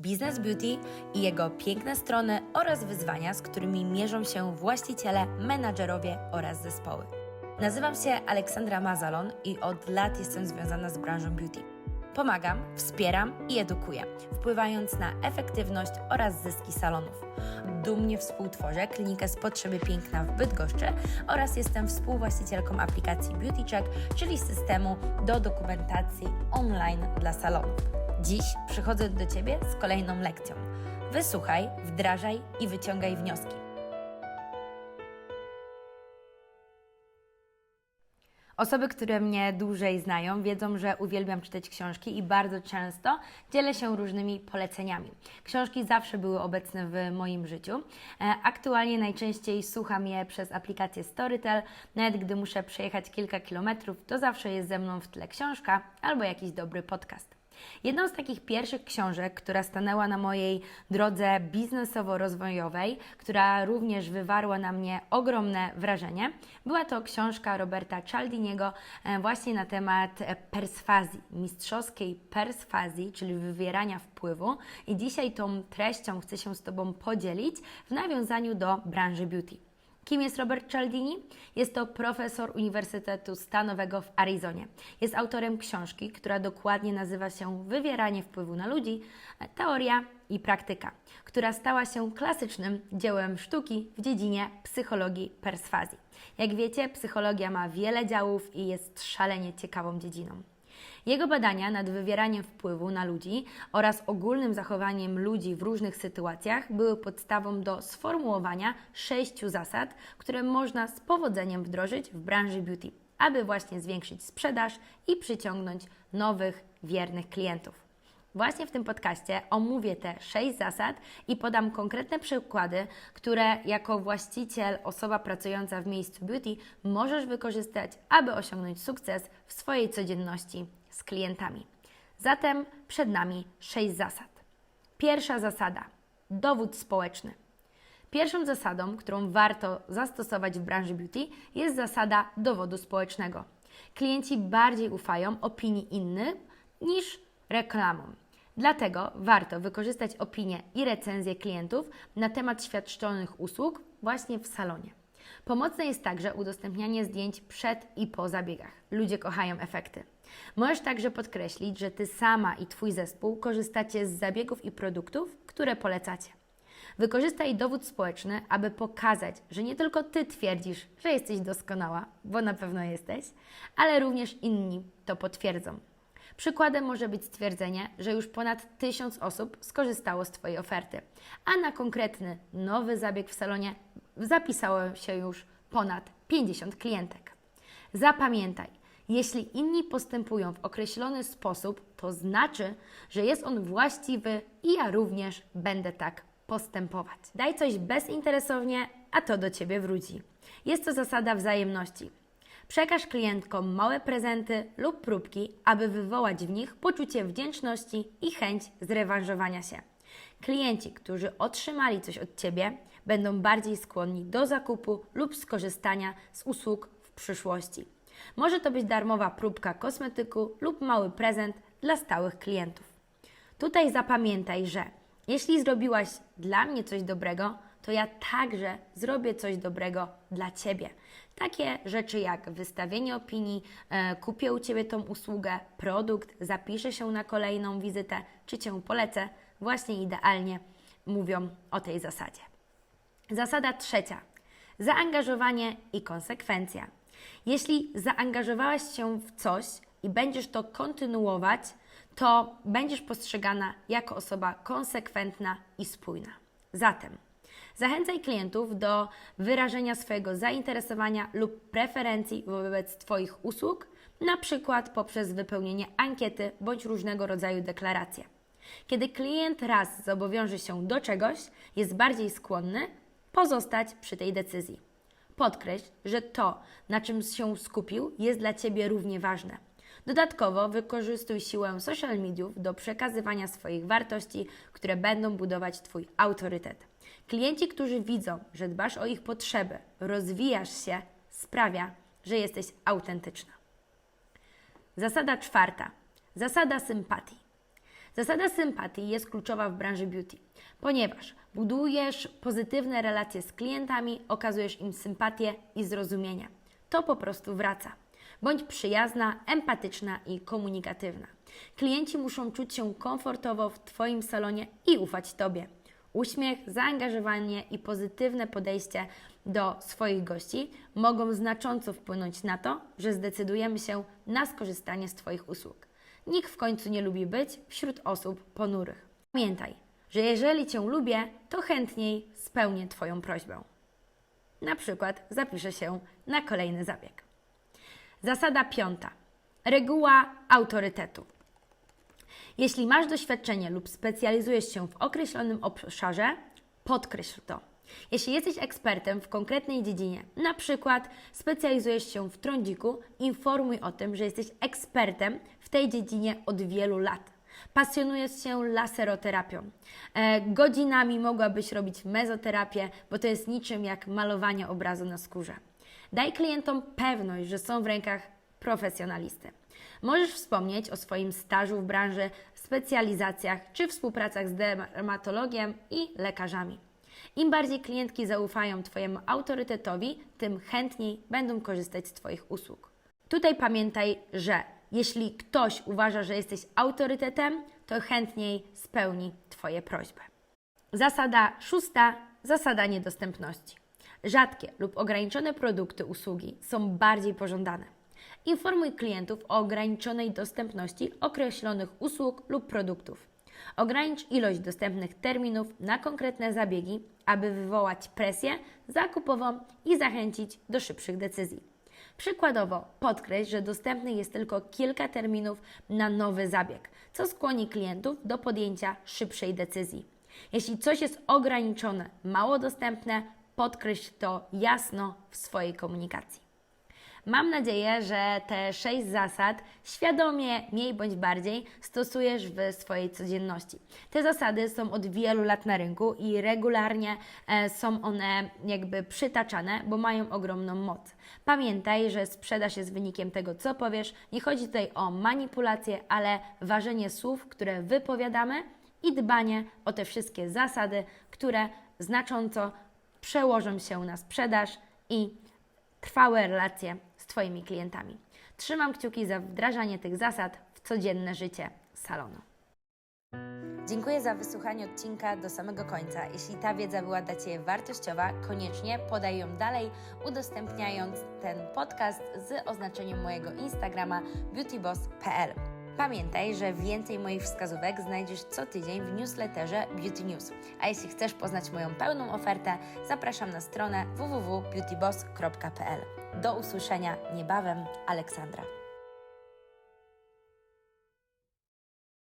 Biznes Beauty i jego piękne strony oraz wyzwania, z którymi mierzą się właściciele, menadżerowie oraz zespoły. Nazywam się Aleksandra Mazalon i od lat jestem związana z branżą beauty. Pomagam, wspieram i edukuję, wpływając na efektywność oraz zyski salonów. Dumnie współtworzę klinikę z potrzeby piękna w Bydgoszczy oraz jestem współwłaścicielką aplikacji Beauty Check, czyli systemu do dokumentacji online dla salonów. Dziś przychodzę do Ciebie z kolejną lekcją. Wysłuchaj, wdrażaj i wyciągaj wnioski. Osoby, które mnie dłużej znają, wiedzą, że uwielbiam czytać książki i bardzo często dzielę się różnymi poleceniami. Książki zawsze były obecne w moim życiu. E, Aktualnie najczęściej słucham je przez aplikację Storytel. Nawet gdy muszę przejechać kilka kilometrów, to zawsze jest ze mną w tle książka albo jakiś dobry podcast. Jedną z takich pierwszych książek, która stanęła na mojej drodze biznesowo-rozwojowej, która również wywarła na mnie ogromne wrażenie, była to książka Roberta Cialdiniego e, właśnie na temat perswazji, mistrzowskiej perswazji, czyli wywierania wpływu. I dzisiaj tą treścią chcę się z Tobą podzielić w nawiązaniu do branży beauty. Kim jest Robert Cialdini? Jest to profesor Uniwersytetu Stanowego w Arizonie. Jest autorem książki, która dokładnie nazywa się Wywieranie wpływu na ludzi teoria i praktyka, która stała się klasycznym dziełem sztuki w dziedzinie psychologii perswazji. Jak wiecie, psychologia ma wiele działów i jest szalenie ciekawą dziedziną. Jego badania nad wywieraniem wpływu na ludzi oraz ogólnym zachowaniem ludzi w różnych sytuacjach były podstawą do sformułowania sześciu zasad, które można z powodzeniem wdrożyć w branży beauty, aby właśnie zwiększyć sprzedaż i przyciągnąć nowych, wiernych klientów. Właśnie w tym podcaście omówię te sześć zasad i podam konkretne przykłady, które jako właściciel, osoba pracująca w miejscu beauty możesz wykorzystać, aby osiągnąć sukces w swojej codzienności z klientami. Zatem przed nami sześć zasad. Pierwsza zasada: dowód społeczny. Pierwszą zasadą, którą warto zastosować w branży beauty, jest zasada dowodu społecznego. Klienci bardziej ufają opinii innych niż reklamom. Dlatego warto wykorzystać opinie i recenzje klientów na temat świadczonych usług właśnie w salonie. Pomocne jest także udostępnianie zdjęć przed i po zabiegach. Ludzie kochają efekty. Możesz także podkreślić, że Ty sama i Twój zespół korzystacie z zabiegów i produktów, które polecacie. Wykorzystaj dowód społeczny, aby pokazać, że nie tylko Ty twierdzisz, że jesteś doskonała, bo na pewno jesteś, ale również inni to potwierdzą. Przykładem może być stwierdzenie, że już ponad tysiąc osób skorzystało z Twojej oferty, a na konkretny nowy zabieg w salonie zapisało się już ponad 50 klientek. Zapamiętaj, jeśli inni postępują w określony sposób, to znaczy, że jest on właściwy i ja również będę tak postępować. Daj coś bezinteresownie, a to do Ciebie wróci. Jest to zasada wzajemności. Przekaż klientkom małe prezenty lub próbki, aby wywołać w nich poczucie wdzięczności i chęć zrewanżowania się. Klienci, którzy otrzymali coś od Ciebie, będą bardziej skłonni do zakupu lub skorzystania z usług w przyszłości. Może to być darmowa próbka kosmetyku lub mały prezent dla stałych klientów. Tutaj zapamiętaj, że jeśli zrobiłaś dla mnie coś dobrego, to ja także zrobię coś dobrego dla Ciebie. Takie rzeczy jak wystawienie opinii, e, kupię u Ciebie tą usługę, produkt, zapiszę się na kolejną wizytę, czy Cię polecę, właśnie idealnie mówią o tej zasadzie. Zasada trzecia. Zaangażowanie i konsekwencja. Jeśli zaangażowałaś się w coś i będziesz to kontynuować, to będziesz postrzegana jako osoba konsekwentna i spójna. Zatem zachęcaj klientów do wyrażenia swojego zainteresowania lub preferencji wobec Twoich usług, na przykład poprzez wypełnienie ankiety bądź różnego rodzaju deklaracje. Kiedy klient raz zobowiąże się do czegoś, jest bardziej skłonny pozostać przy tej decyzji. Podkreśl, że to, na czym się skupił, jest dla Ciebie równie ważne. Dodatkowo wykorzystuj siłę social mediów do przekazywania swoich wartości, które będą budować Twój autorytet. Klienci, którzy widzą, że dbasz o ich potrzeby, rozwijasz się, sprawia, że jesteś autentyczna. Zasada czwarta. Zasada sympatii. Zasada sympatii jest kluczowa w branży beauty, ponieważ budujesz pozytywne relacje z klientami, okazujesz im sympatię i zrozumienie. To po prostu wraca. Bądź przyjazna, empatyczna i komunikatywna. Klienci muszą czuć się komfortowo w Twoim salonie i ufać Tobie. Uśmiech, zaangażowanie i pozytywne podejście do swoich gości mogą znacząco wpłynąć na to, że zdecydujemy się na skorzystanie z Twoich usług. Nikt w końcu nie lubi być wśród osób ponurych. Pamiętaj, że jeżeli Cię lubię, to chętniej spełnię Twoją prośbę. Na przykład zapiszę się na kolejny zabieg. Zasada piąta. Reguła autorytetu. Jeśli masz doświadczenie lub specjalizujesz się w określonym obszarze, podkreśl to. Jeśli jesteś ekspertem w konkretnej dziedzinie, na przykład specjalizujesz się w trądziku, informuj o tym, że jesteś ekspertem w tej dziedzinie od wielu lat. Pasjonujesz się laseroterapią. E, godzinami mogłabyś robić mezoterapię, bo to jest niczym jak malowanie obrazu na skórze. Daj klientom pewność, że są w rękach profesjonalisty. Możesz wspomnieć o swoim stażu w branży, specjalizacjach czy współpracach z dermatologiem i lekarzami. Im bardziej klientki zaufają Twojemu autorytetowi, tym chętniej będą korzystać z Twoich usług. Tutaj pamiętaj, że jeśli ktoś uważa, że jesteś autorytetem, to chętniej spełni Twoje prośby. Zasada szósta zasada niedostępności. Rzadkie lub ograniczone produkty, usługi są bardziej pożądane. Informuj klientów o ograniczonej dostępności określonych usług lub produktów. Ogranicz ilość dostępnych terminów na konkretne zabiegi, aby wywołać presję zakupową i zachęcić do szybszych decyzji. Przykładowo, podkreśl, że dostępnych jest tylko kilka terminów na nowy zabieg, co skłoni klientów do podjęcia szybszej decyzji. Jeśli coś jest ograniczone, mało dostępne, podkreśl to jasno w swojej komunikacji. Mam nadzieję, że te sześć zasad świadomie, mniej bądź bardziej, stosujesz w swojej codzienności. Te zasady są od wielu lat na rynku i regularnie e, są one jakby przytaczane, bo mają ogromną moc. Pamiętaj, że sprzedaż jest wynikiem tego, co powiesz. Nie chodzi tutaj o manipulację, ale ważenie słów, które wypowiadamy i dbanie o te wszystkie zasady, które znacząco przełożą się na sprzedaż i trwałe relacje z Twoimi klientami. Trzymam kciuki za wdrażanie tych zasad w codzienne życie salonu. Dziękuję za wysłuchanie odcinka do samego końca. Jeśli ta wiedza była dla Ciebie wartościowa, koniecznie podaj ją dalej, udostępniając ten podcast z oznaczeniem mojego Instagrama beautyboss.pl. Pamiętaj, że więcej moich wskazówek znajdziesz co tydzień w newsletterze Beauty News. A jeśli chcesz poznać moją pełną ofertę, zapraszam na stronę www.beautyboss.pl. Do usłyszenia niebawem, Aleksandra.